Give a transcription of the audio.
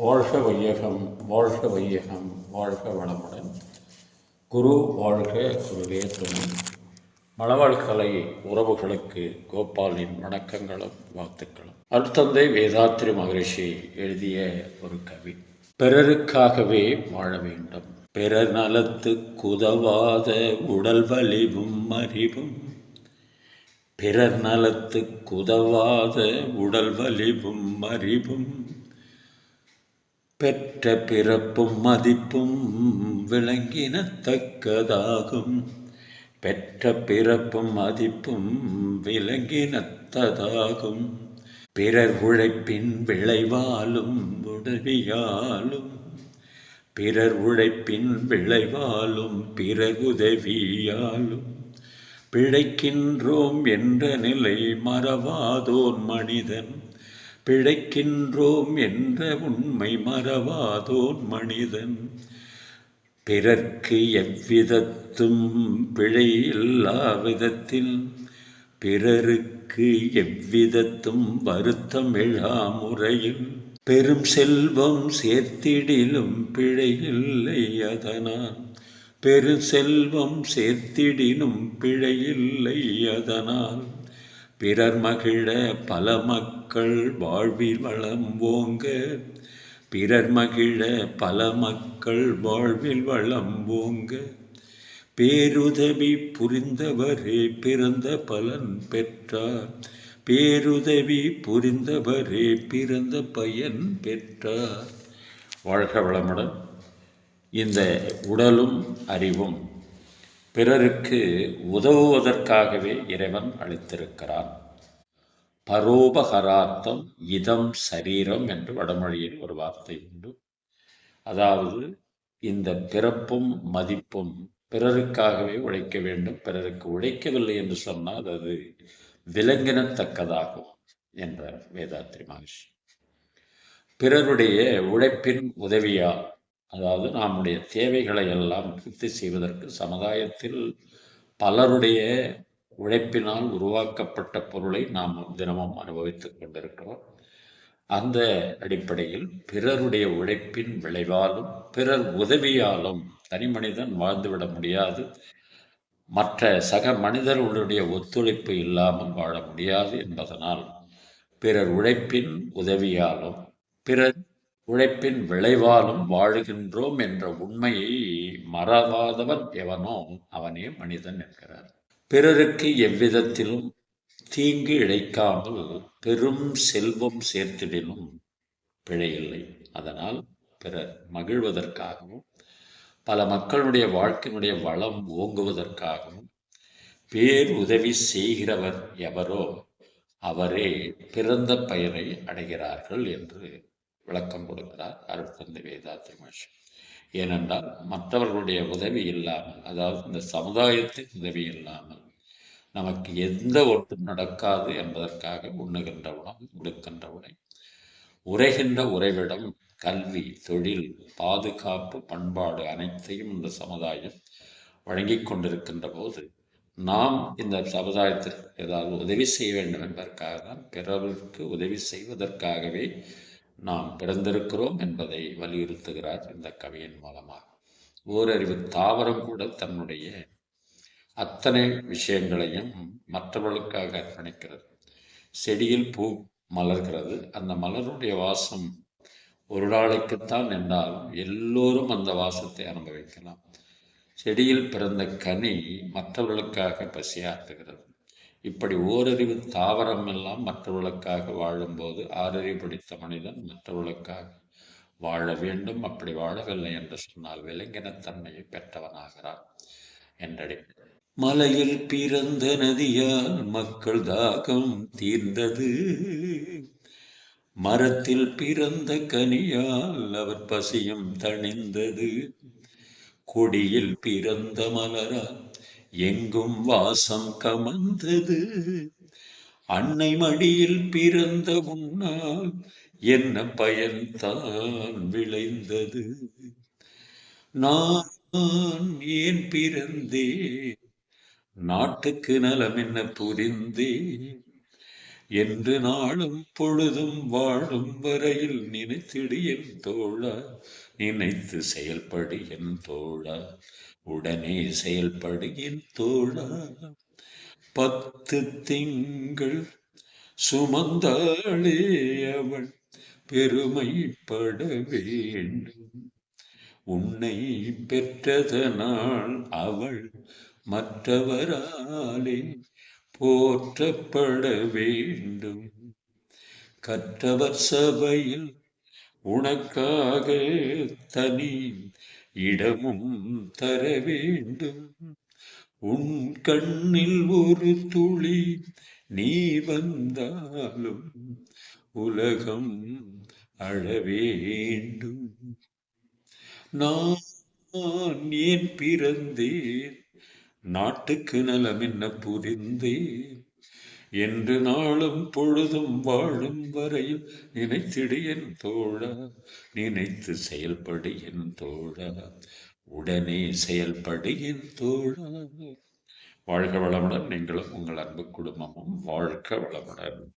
வாழ்க வையகம் வாழ்க வையகம் வாழ்க வளமுடன். குரு வாழ்க குருவே துணை மணவாழ்கலை உறவுகளுக்கு கோபாலின் வணக்கங்களும் வாழ்த்துக்களும். அருத்தந்தை வேதாத்திரி மகரிஷி எழுதிய ஒரு கவி. பிறருக்காகவே வாழ வேண்டும். பிறர் நலத்து குதவாத உடல் வலிவும் அறிவும். பிறர் நலத்து குதவாத உடல் வலிவும் அறிவும். பெற்ற பிறப்பும் மதிப்பும் விளங்கினத்தக்கதாகும். பெற்ற பிறப்பும் மதிப்பும் விளங்கினத்ததாகும். பிறர் உழைப்பின் விளைவாலும் உதவியாலும் பிறர் உழைப்பின் விளைவாலும் பிறர் உதவியாலும் பிழைக்கின்றோம் என்ற நிலை மறவாதோர் மனிதன் பிழைக்கின்றோம் என்ற உண்மை மறவாதோன் மனிதன். பிறர்க்கு எவ்விதத்தும் பிழை இல்லா விதத்தில் பிறருக்கு எவ்விதத்தும் வருத்தம் எழா முறையில். பெரும் செல்வம் சேர்த்திடிலும் பிழை இல்லை அதனால். பெரு செல்வம் சேர்த்திடினும் பிழையில்லை அதனால். பிறர் மகிழ பல மக்கள் வாழ்வில் வளம் ஓங்க. பிறர் மகிழ பல மக்கள் வாழ்வில் வளம் ஓங்க. பேருதவி புரிந்தவரே பிறந்த பலன் பெற்றார். பேருதவி புரிந்தவரே பிறந்த பயன் பெற்றார். வாழ்க வளமுடன். இந்த உடலும் அறிவும் பிறருக்கு உதவுவதற்காகவே இறைவன் அளித்திருக்கிறான். பரோபகரார்த்தம் இதம் சரீரம் என்று வடமொழியில் ஒரு வார்த்தை உண்டு. அதாவது இந்த பிறப்பும் மதிப்பும் பிறருக்காகவே உழைக்க வேண்டும் பிறருக்கு உழைக்கவில்லை என்று சொன்னால் அது விலங்கினத்தக்கதாகும் என்றார் வேதாத்ரி மகர்ஷி. பிறருடைய உழைப்பின் உதவியால் அதாவது நம்முடைய தேவைகளை எல்லாம் பூர்த்தி செய்வதற்கு சமுதாயத்தில் பலருடைய உழைப்பினால் உருவாக்கப்பட்ட பொருளை நாம் தினமும் அனுபவித்துக் கொண்டிருக்கிறோம். அந்த அடிப்படையில் பிறருடைய உழைப்பின் விளைவாலும் பிறர் உதவியாலும் தனி மனிதன் வாழ்ந்துவிட முடியாது. மற்ற சக மனிதர்களுடைய ஒத்துழைப்பு இல்லாமல் வாழ முடியாது என்பதனால் பிறர் உழைப்பின் உதவியாலும் பிறர் உழைப்பின் விளைவாலும் வாழுகின்றோம் என்ற உண்மையை மறவாதவன் எவனோ அவனே மனிதன் என்கிறார். பிறருக்கு எவ்விதத்திலும் தீங்கு இழைக்காமல் பெரும் செல்வம் சேர்த்திடினும் பிழையில்லை. அதனால் பிறர் மகிழ்வதற்காகவும் பல மக்களுடைய வாழ்க்கையினுடைய வளம் ஓங்குவதற்காகவும் பேர் உதவி செய்கிறவர் எவரோ அவரே பிறந்த பெயரை அடைகிறார்கள் என்று விளக்கம் கொடுக்கிறார் அருட்தந்தை வேதாத்திரி மகர்ஷி. ஏனென்றால் மற்றவர்களுடைய உதவி இல்லாமல் அதாவது இந்த சமுதாயத்தின் உதவி இல்லாமல் நமக்கு எந்த ஒன்றும் நடக்காது என்பதற்காக உண்ணுகின்ற உணவு உடுக்கின்ற உடை உரைகின்ற உறைவிடம் கல்வி தொழில் பாதுகாப்பு பண்பாடு அனைத்தையும் இந்த சமுதாயம் வழங்கி கொண்டிருக்கின்ற போது நாம் இந்த சமுதாயத்திற்கு ஏதாவது உதவி செய்ய வேண்டும் என்பதற்காக தான் பிறருக்கு உதவி செய்வதற்காகவே நாம் பிறந்திருக்கிறோம் என்பதை வலியுறுத்துகிறார் இந்த கவியின் மூலமாக. ஓரறிவு தாவரம் கூட தன்னுடைய அத்தனை விஷயங்களையும் மற்றவர்களுக்காக அர்ப்பணிக்கிறது. செடியில் பூ மலர்கிறது. அந்த மலருடைய வாசம் ஒரு நாளைக்குத்தான் என்றாலும் எல்லோரும் அந்த வாசத்தை அனுபவிக்கலாம். செடியில் பிறந்த கனி மற்றவர்களுக்காக பசியாற்றுகிறது. இப்படி ஓரறிவு தாவரம் எல்லாம் மற்றவர்களுக்காக வாழும்போது ஆறறிவு படித்த மனிதன் மற்றவர்களுக்காக வாழ வேண்டும் அப்படி வாழவில்லை என்று சொன்னால் விலங்கினத்தன்மையை பெற்றவனாகிறான் என்றடி. மலையில் பிறந்த நதியால் மக்கள் தாகம் தீர்ந்தது. மரத்தில் பிறந்த கனியால் அவர் பசியும் தணிந்தது. கொடியில் பிறந்த மலரால் எங்கும் வாசம் கமந்தது அன்னை மடியில் பிறந்த உன்னால் என்ன பயன்தான் விளைந்தது. நான் ஏன் பிறந்தேன்? நாட்டுக்கு நலம் என்ன புரிந்தேன்? என்று நாளும் பொழுதும் வாழும் வரையில் நினைத்திடு என் தோழா. நினைத்து செயல்படு என் தோழா. உடனே செயல்படுகின் தோழா. பத்து திங்கள் சுமந்தாளே அவள் பெருமைப்பட வேண்டும். உன்னை பெற்றதனால் அவள் மற்றவராலே போற்றப்பட வேண்டும். கற்றவர் சபையில் உனக்காக தனி இடமும் தர வேண்டும். உன் கண்ணில் ஒரு துளி நீ வந்தாலும் உலகம் அழ வேண்டும். நான் ஏன் பிறந்தேன்? நாட்டுக்கு நலம் என்ன புரிந்தேன்? என்று நாளும் பொழுதும் வாழும் வரையும் நினைத்திடு என் தோழா நினைத்து செயல்படு என் தோழா உடனே செயல்படு என் தோழா. வாழ்க வளமுடன் நீங்களும் உங்கள் அன்பு குடும்பமும் வாழ்க வளமுடன்.